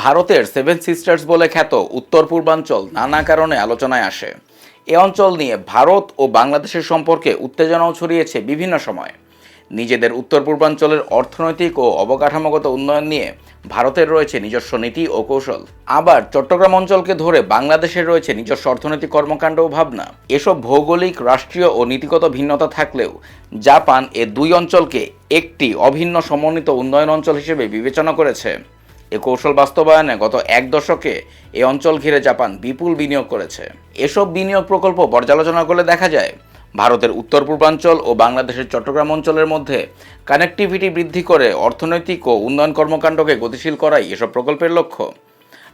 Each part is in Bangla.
ভারতের সেভেন সিস্টার্স বলে খ্যাত উত্তর পূর্বাঞ্চল নানা কারণে আলোচনায় আসে। এ অঞ্চল নিয়ে ভারত ও বাংলাদেশের সম্পর্কে উত্তেজনাও ছড়িয়েছে বিভিন্ন সময়। নিজেদের উত্তর পূর্বাঞ্চলের অর্থনৈতিক ও অবকাঠামোগত উন্নয়ন নিয়ে ভারতের রয়েছে নিজস্ব নীতি ও কৌশল। আবার চট্টগ্রাম অঞ্চলকে ধরে বাংলাদেশের রয়েছে নিজস্ব অর্থনৈতিক কর্মকাণ্ড ও ভাবনা। এসব ভৌগোলিক, রাষ্ট্রীয় ও নীতিগত ভিন্নতা থাকলেও জাপান এ দুই অঞ্চলকে একটি অভিন্ন সমন্বিত উন্নয়ন অঞ্চল হিসেবে বিবেচনা করেছে। এ কৌশল বাস্তবায়নে গত এক দশকে এ অঞ্চল ঘিরে জাপান বিপুল বিনিয়োগ করেছে। এসব বিনিয়োগ প্রকল্প পর্যালোচনা করলে দেখা যায়, ভারতের উত্তর পূর্বাঞ্চল ও বাংলাদেশের চট্টগ্রাম অঞ্চলের মধ্যে কানেক্টিভিটি বৃদ্ধি করে অর্থনৈতিক ও উন্নয়ন কর্মকাণ্ডকে গতিশীল করাই এসব প্রকল্পের লক্ষ্য।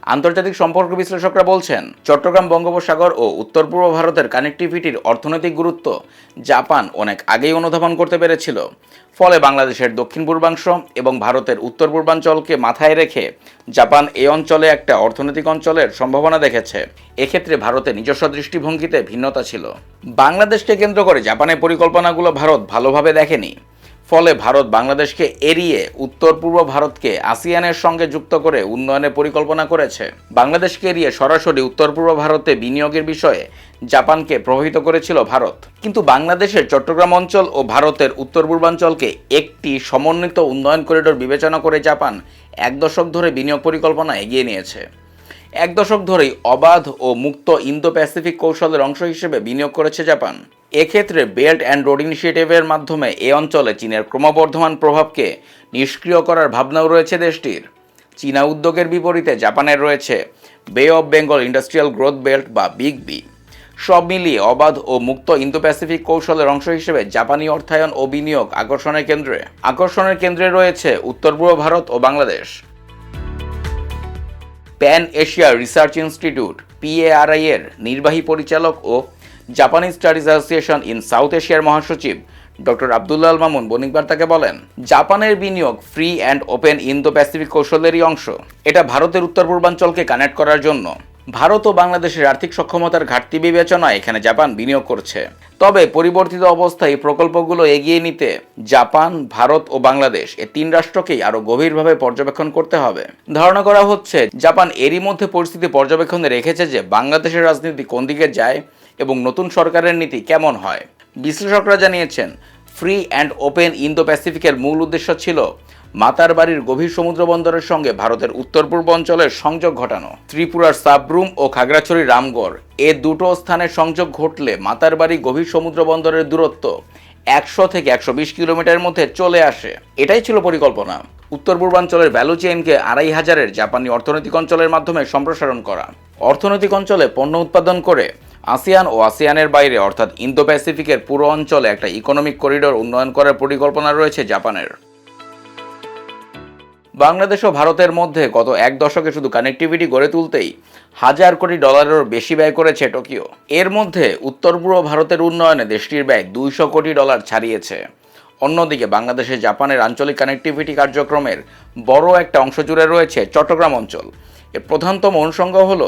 আন্তর্জাতিক সম্পর্ক বিশ্লেষকরা বলছেন, চট্টগ্রাম বঙ্গোপসাগর ও উত্তর পূর্ব ভারতের কানেক্টিভিটির অর্থনৈতিক গুরুত্ব জাপান অনেক আগেই অনুধাবন করতে পেরেছিল। ফলে বাংলাদেশের দক্ষিণ পূর্বাংশ এবং ভারতের উত্তর পূর্বাঞ্চলকে মাথায় রেখে জাপান এই অঞ্চলে একটা অর্থনৈতিক অঞ্চলের সম্ভাবনা দেখেছে। এক্ষেত্রে ভারতের নিজস্ব দৃষ্টিভঙ্গিতে ভিন্নতা ছিল। বাংলাদেশকে কেন্দ্র করে জাপানের পরিকল্পনাগুলো ভারত ভালোভাবে দেখেনি। ফলে ভারত বাংলাদেশকে এড়িয়ে উত্তর পূর্ব ভারতকে আসিয়ানের সঙ্গে যুক্ত করে উন্নয়নের পরিকল্পনা করেছে। বাংলাদেশকে এড়িয়ে সরাসরি উত্তর পূর্ব ভারতে বিনিয়োগের বিষয়ে জাপানকে প্রভাবিত করেছিল ভারত। কিন্তু বাংলাদেশের চট্টগ্রাম অঞ্চল ও ভারতের উত্তর পূর্বাঞ্চলকে একটি সমন্বিত উন্নয়ন করিডোর বিবেচনা করে জাপান এক দশক ধরে বিনিয়োগ পরিকল্পনা এগিয়ে নিয়েছে। এক দশক ধরেই অবাধ ও মুক্ত ইন্দো প্যাসিফিক কৌশলের অংশ হিসেবে বিনিয়োগ করেছে জাপান। এক্ষেত্রে বেল্ট অ্যান্ড রোড ইনিশিয়েটিভের মাধ্যমে এ অঞ্চলে চীনের ক্রমবর্ধমান প্রভাবকে নিষ্ক্রিয় করার ভাবনাও রয়েছে দেশটির। চীনা উদ্যোগের বিপরীতে জাপানের রয়েছে bay of Bengal industrial growth belt বা বিগ বি সব মিলিয়ে অবাধ ও মুক্ত ইন্দো প্যাসিফিক কৌশলের অংশ হিসেবে জাপানি অর্থায়ন ও বিনিয়োগ আকর্ষণের কেন্দ্রে। আকর্ষণের কেন্দ্রে রয়েছে উত্তর পূর্ব ভারত ও Bangladesh. Pan Asia research institute PARI এর নির্বাহী পরিচালক ও Japanese studies association in South এশিয়ার মহাসচিব ডক্টর আবদুল্লাহ আল মামুন বণিকবার তাকে বলেন, জাপানের বিনিয়োগ free and open Indo Pacific কৌশলেরই অংশ। এটা ভারতের উত্তর পূর্বাঞ্চলকে কানেক্ট করার জন্য। ভারত ও বাংলাদেশের আর্থিক সক্ষমতার ঘাটতি বিবেচনায় এখানে জাপান বিনিয়োগ করছে। তবে পরিবর্তিত অবস্থায় প্রকল্পগুলো এগিয়ে নিতে জাপান, ভারত ও বাংলাদেশ এ তিন রাষ্ট্রকেই আরও গভীরভাবে পর্যবেক্ষণ করতে হবে। ধারণা করা হচ্ছে, জাপান এরই মধ্যে পরিস্থিতি পর্যবেক্ষণে রেখেছে যে বাংলাদেশের রাজনীতি কোন দিকে যায় এবং নতুন সরকারের নীতি কেমন হয়। বিশ্লেষকরা জানিয়েছেন, ফ্রি অ্যান্ড ওপেন ইন্দো প্যাসিফিকের মূল উদ্দেশ্য ছিল মাতার বাড়ির গভীর সমুদ্র বন্দরের সঙ্গে ভারতের উত্তর পূর্ব অঞ্চলের সংযোগ ঘটানো। ত্রিপুরার সাবরুম ও খাগড়াছড়ি রামগড়, এ দুটো স্থানের সংযোগ ঘটলে মাতার বাড়ি গভীর সমুদ্র বন্দরের দূরত্ব একশো থেকে একশো বিশ কিলোমিটারের মধ্যে চলে আসে। এটাই ছিল পরিকল্পনা। উত্তর পূর্বাঞ্চলের ভ্যালু চেইনকে আড়াই হাজারের জাপানি অর্থনৈতিক অঞ্চলের মাধ্যমে সম্প্রসারণ করা। অর্থনৈতিক অঞ্চলে পণ্য উৎপাদন করে আসিয়ান ও আসিয়ানের বাইরে, অর্থাৎ ইন্দো প্যাসিফিকের পুরো অঞ্চলে একটা ইকোনমিক করিডোর উন্নয়ন করার পরিকল্পনা রয়েছে জাপানের। বাংলাদেশ ও ভারতের মধ্যে গত এক দশকে শুধু কানেক্টিভিটি গড়ে তুলতেই হাজার কোটি ডলারেরও বেশি ব্যয় করেছে টোকিও। এর মধ্যে উত্তর পূর্ব ভারতের উন্নয়নে দেশটির ব্যয় দুইশো কোটি ডলার ছাড়িয়েছে। অন্যদিকে বাংলাদেশে জাপানের আঞ্চলিক কানেক্টিভিটি কার্যক্রমের বড় একটা অংশ জুড়ে রয়েছে চট্টগ্রাম অঞ্চল। এর প্রধানতম অনুষঙ্গ হল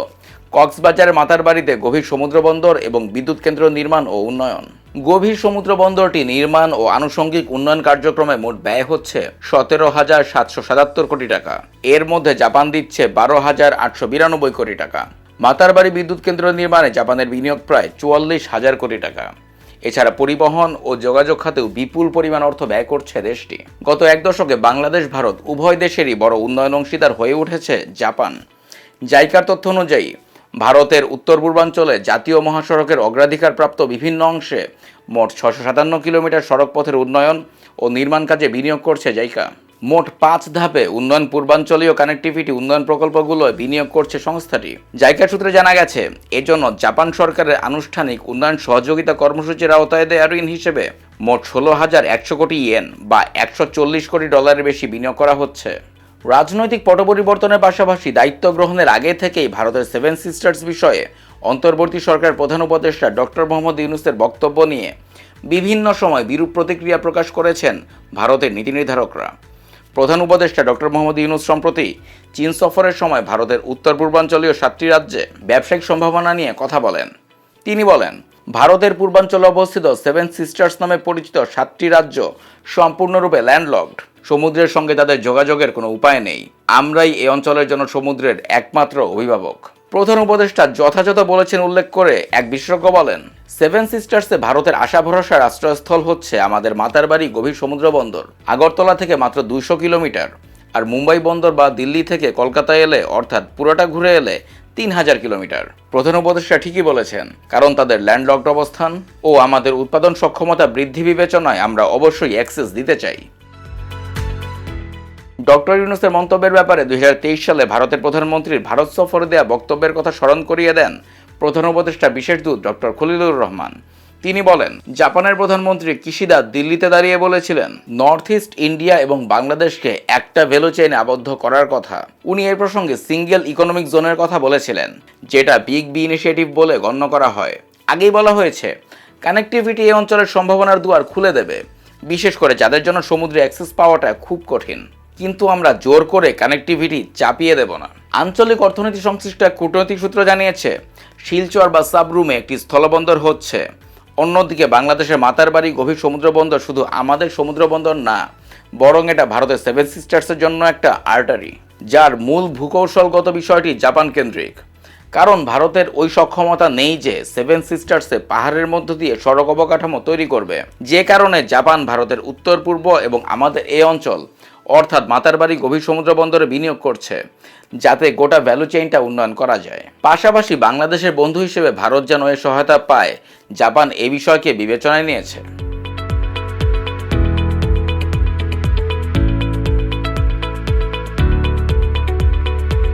কক্সবাজারের মাতার বাড়িতে গভীর সমুদ্র বন্দর এবং বিদ্যুৎ কেন্দ্র নির্মাণ ও উন্নয়ন। গভীর সমুদ্র বন্দরটি নির্মাণ ও আনুষঙ্গিক উন্নয়ন কার্যক্রমে মোট ব্যয় হচ্ছে সতেরো হাজার সাতশো সাতাত্তর কোটি টাকা। এর মধ্যে জাপান দিচ্ছে বারো হাজার আটশো বিরানব্বই কোটি টাকা। মাতারবাড়ি বিদ্যুৎ কেন্দ্র নির্মাণে জাপানের বিনিয়োগ প্রায় চুয়াল্লিশ হাজার কোটি টাকা। এছাড়া পরিবহন ও যোগাযোগ খাতেও বিপুল পরিমাণ অর্থ ব্যয় করছে দেশটি। গত এক দশকে বাংলাদেশ, ভারত উভয় দেশেরই বড় উন্নয়ন অংশীদার হয়ে উঠেছে জাপান। জাইকার তথ্য অনুযায়ী ভারতের উত্তর পূর্বাঞ্চলে জাতীয় মহাসড়কের অগ্রাধিকারপ্রাপ্ত বিভিন্ন অংশে মোট ছশো সাতান্ন কিলোমিটার সড়ক পথের উন্নয়ন ও নির্মাণ কাজে বিনিয়োগ করছে জাইকা। মোট পাঁচ ধাপে উন্নয়ন পূর্বাঞ্চলীয় কানেক্টিভিটি উন্নয়ন প্রকল্পগুলোয় বিনিয়োগ করছে সংস্থাটি। জাইকা সূত্রে জানা গেছে, এজন্য জাপান সরকারের আনুষ্ঠানিক উন্নয়ন সহযোগিতা কর্মসূচির আওতায় দেয়া ঋণ হিসেবে মোট ষোলো হাজার একশো কোটি ইয়েন বা একশো চল্লিশ কোটি ডলারের বেশি বিনিয়োগ করা হচ্ছে। রাজনৈতিক পট পরিবর্তনের পাশাপাশি দায়িত্ব গ্রহণের আগে থেকেই ভারতের সেভেন সিস্টার্স বিষয়ে অন্তর্বর্তী সরকার প্রধান উপদেষ্টা ডক্টর মোহাম্মদ ইউনুসের বক্তব্য নিয়ে বিভিন্ন সময় বিরূপ প্রতিক্রিয়া প্রকাশ করেছেন ভারতের নীতি নির্ধারকরা। প্রধান উপদেষ্টা ডক্টর মোহাম্মদ ইউনুস সম্প্রতি চীন সফরের সময় ভারতের উত্তর পূর্বাঞ্চলীয় সাতটি রাজ্যে ব্যবসায়িক সম্ভাবনা নিয়ে কথা বলেন। তিনি বলেন, ভারতের পূর্বাঞ্চলে অবস্থিত সেভেন সিস্টার্স নামে পরিচিত সাতটি রাজ্য সম্পূর্ণরূপে ল্যান্ডলকড সমুদ্রের সঙ্গে তাদের যোগাযোগের কোনো উপায় নেই। আমরাই এই অঞ্চলের জন্য সমুদ্রের একমাত্র অভিভাবক। প্রধান উপদেষ্টা যথাযথ বলেছেন উল্লেখ করে এক বিশেষজ্ঞ বলেন, সেভেন সিস্টার্সে ভারতের আশা ভরসার আশ্রয়স্থল হচ্ছে আমাদের মাতার বাড়ি গভীর সমুদ্র বন্দর, আগরতলা থেকে মাত্র দুইশো কিলোমিটার, আর মুম্বাই বন্দর বা দিল্লি থেকে কলকাতায় এলে, অর্থাৎ পুরোটা ঘুরে এলে, তিন হাজার কিলোমিটার। প্রধান উপদেষ্টা ঠিকই বলেছেন, কারণ তাদের ল্যান্ডলকড অবস্থান ও আমাদের উৎপাদন সক্ষমতা বৃদ্ধি বিবেচনায় আমরা অবশ্যই অ্যাক্সেস দিতে চাই। ডক্টর ইউনুসের মন্তব্যের ব্যাপারে দুই হাজার তেইশ সালে ভারতের প্রধানমন্ত্রীর ভারত সফরে দেওয়া বক্তব্যের কথা স্মরণ করিয়ে দেন প্রধান উপদেষ্টা বিশেষ দূত ডক্টর খলিলুর রহমান। তিনি বলেন, জাপানের প্রধানমন্ত্রী কিশিদা দিল্লিতে দাঁড়িয়ে বলেছিলেন, নর্থ ইস্ট ইন্ডিয়া এবং বাংলাদেশকে একটা ভ্যালু চেইনে আবদ্ধ করার কথা। উনি এই প্রসঙ্গে সিঙ্গেল ইকোনমিক জোনের কথা বলেছিলেন, যেটা বিগ বি ইনিশিয়েটিভ বলে গণ্য করা হয়। আগেই বলা হয়েছে, কানেক্টিভিটি এই অঞ্চলের সম্ভাবনার দুয়ার খুলে দেবে, বিশেষ করে যাদের জন্য সমুদ্রে অ্যাক্সেস পাওয়াটা খুব কঠিন। কিন্তু আমরা জোর করে কানেক্টিভিটি চাপিয়ে দেব না। আঞ্চলিক অর্থনীতি সংশ্লিষ্ট এক কূটনৈতিক সূত্র জানিয়েছে, শিলচর বা সাবরুমে একটি স্থলবন্দর হচ্ছে। অন্যদিকে বাংলাদেশের মাতারবাড়ি গভীর সমুদ্র বন্দর শুধু আমাদের সমুদ্র বন্দর না, বরং এটা ভারতের সেভেন সিস্টার্সের জন্য একটা আর্টারি যার মূল ভূকৌশলগত বিষয়টি জাপান কেন্দ্রিক। কারণ ভারতের ওই সক্ষমতা নেই যে সেভেন সিস্টার্সে পাহাড়ের মধ্য দিয়ে সড়ক অবকাঠামো তৈরি করবে। যে কারণে জাপান ভারতের উত্তর পূর্ব এবং আমাদের এই অঞ্চল অর্থাৎ মাতার বাড়ি গভীর সমুদ্র বন্দরে বিনিয়োগ করছে, যাতে গোটা ভ্যালু চেইনটা উন্নয়ন করা যায়। পাশাপাশি বাংলাদেশের বন্ধু হিসেবে ভারত যেন এ সহায়তা পায়, জাপান এ বিষয়কে বিবেচনায় নিয়েছে।